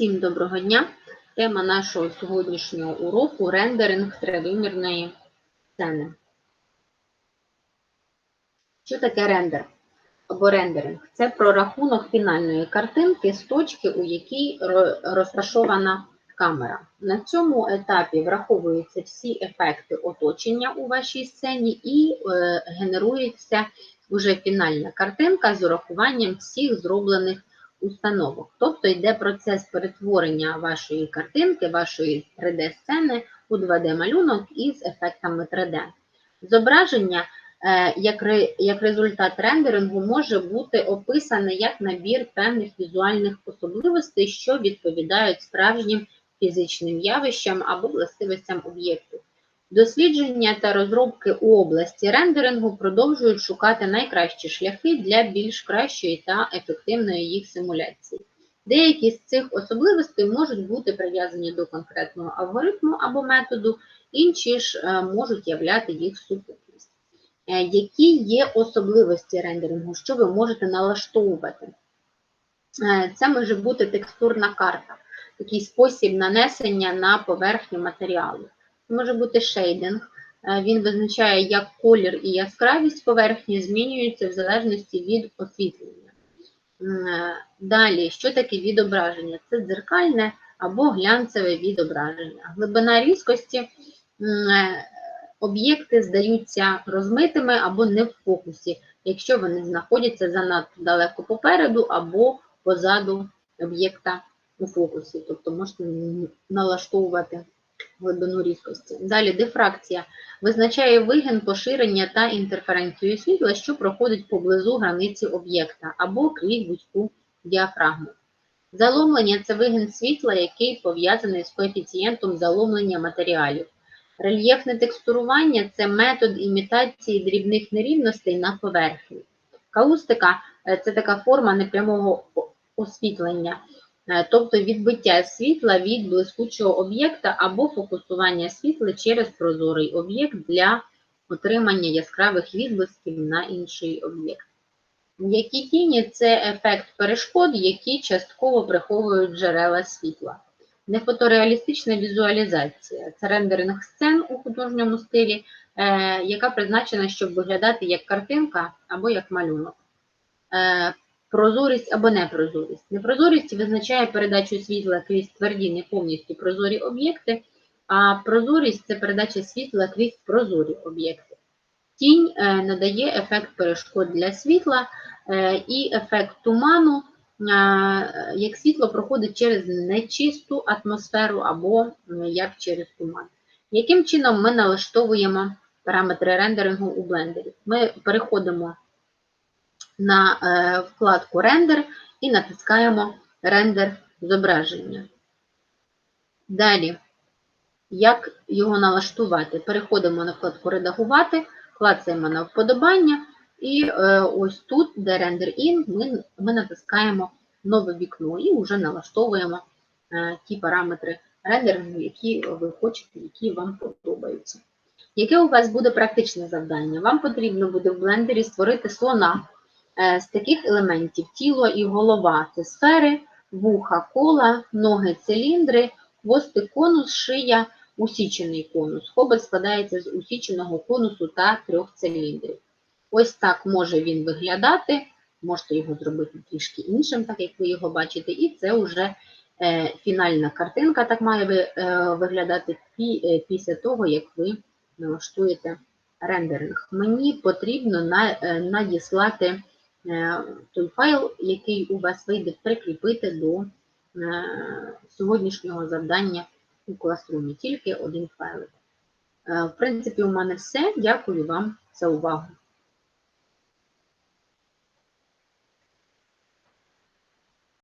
Всім доброго дня! Тема нашого сьогоднішнього уроку рендеринг тривимірної сцени. Що таке рендер або рендеринг? Це прорахунок фінальної картинки з точки, у якій розташована камера. На цьому етапі враховуються всі ефекти оточення у вашій сцені і е, генерується вже фінальна картинка з урахуванням всіх зроблених установок. Тобто йде процес перетворення вашої картинки, вашої 3D-сцени у 2D-малюнок із ефектами 3D. Зображення е, як, результат рендерингу може бути описане як набір певних візуальних особливостей, що відповідають справжнім фізичним явищам або властивостям об'єкту. Дослідження та розробки у області рендерингу продовжують шукати найкращі шляхи для більш кращої та ефективної їх симуляції. Деякі з цих особливостей можуть бути прив'язані до конкретного алгоритму або методу, інші ж е, можуть являти їх сукупність. Е, Які є особливості рендерингу, що ви можете налаштовувати? Е, Це може бути текстурна карта, такий спосіб нанесення на поверхню матеріалу. Може бути шейдинг. Е, Він визначає, як колір і яскравість поверхні змінюються в залежності від освітлення. Е, Далі, що таке відображення? Це дзеркальне або глянцеве відображення. Глибина різкості е, об'єкти здаються розмитими або не в фокусі, якщо вони знаходяться занадто далеко попереду або позаду об'єкта у фокусі. Тобто можете налаштовувати глибину різкості. Далі дифракція визначає вигін поширення та інтерференцію світла, що проходить поблизу границі об'єкта або крізь вузьку діафрагму. Заломлення це вигін світла, який пов'язаний з коефіцієнтом заломлення матеріалів. Рельєфне текстурування це метод імітації дрібних нерівностей на поверхні. Каустика е, це така форма непрямого освітлення, тобто відбиття світла від блискучого об'єкта або фокусування світла через прозорий об'єкт для отримання яскравих відблисків на інший об'єкт. М'які тіні це ефект перешкод, які частково приховують джерела світла. Нефотореалістична візуалізація це рендеринг сцен у художньому стилі, е, яка призначена, щоб виглядати як картинка або як малюнок. Прозорість або непрозорість. Непрозорість визначає передачу світла крізь тверді, не повністю прозорі об'єкти, а прозорість це передача світла крізь прозорі об'єкти. Тінь е, надає ефект перешкод для світла е, і ефект туману, е, як світло проходить через нечисту атмосферу або як через туман. Яким чином ми налаштовуємо параметри рендерингу у блендері? Ми переходимо на е, вкладку рендер і натискаємо рендер зображення. Далі, як його налаштувати? Переходимо на вкладку Редагувати, клацаємо на вподобання, і е, ось тут, де рендер in, ми, натискаємо нове вікно і вже налаштовуємо е, ті параметри рендерингу, які ви хочете, які вам подобаються. Яке у вас буде практичне завдання? Вам потрібно буде в блендері створити слона з таких елементів: тіло і голова це сфери, вуха, кола, ноги, циліндри, хвостик, конус, шия, усічений конус. Хобот складається з усіченого конусу та трьох циліндрів. Ось так може він виглядати. Можете його зробити трішки іншим, так як ви його бачите, і це вже е, фінальна картинка, так має е, виглядати пі- е, після того, як ви налаштуєте рендеринг. Мені потрібно на, е, надіслати е, той файл, який у вас вийде, прикріпити до е, сьогоднішнього завдання у класрумі. Тільки один файлик. Е, В принципі, у мене все. Дякую вам за увагу.